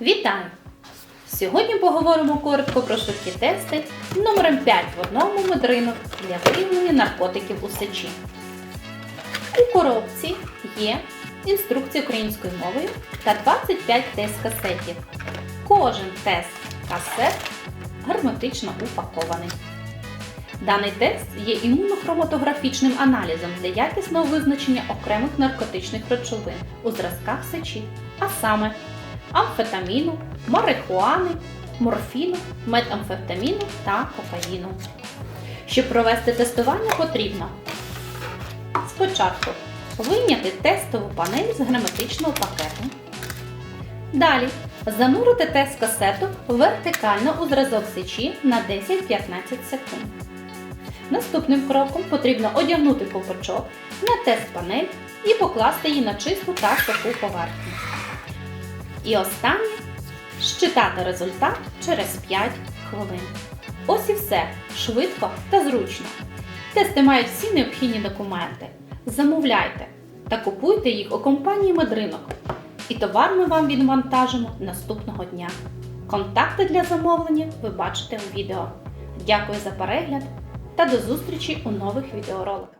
Вітаю! Сьогодні поговоримо коротко про швидкі тести номером 5 в одному медринок для виявлення наркотиків у сечі. У коробці є інструкція українською мовою та 25 тест-касетів. Кожен тест касет герметично упакований. Даний тест є імунохроматографічним аналізом для якісного визначення окремих наркотичних речовин у зразках сечі, а саме амфетаміну, марихуани, морфіну, метамфетаміну та кокаїну. Щоб провести тестування потрібно спочатку вийняти тестову панель з герметичного пакету. Далі занурити тест-касету вертикально у зразок сечі на 10-15 секунд. Наступним кроком потрібно одягнути ковпачок на тест-панель і покласти її на чисту та суху поверхню. І останнє щитати результат через 5 хвилин. Ось і все швидко та зручно. Тести мають всі необхідні документи. Замовляйте та купуйте їх у компанії Медринок. І товар ми вам відвантажимо наступного дня. Контакти для замовлення ви бачите у відео. Дякую за перегляд та до зустрічі у нових відеороликах.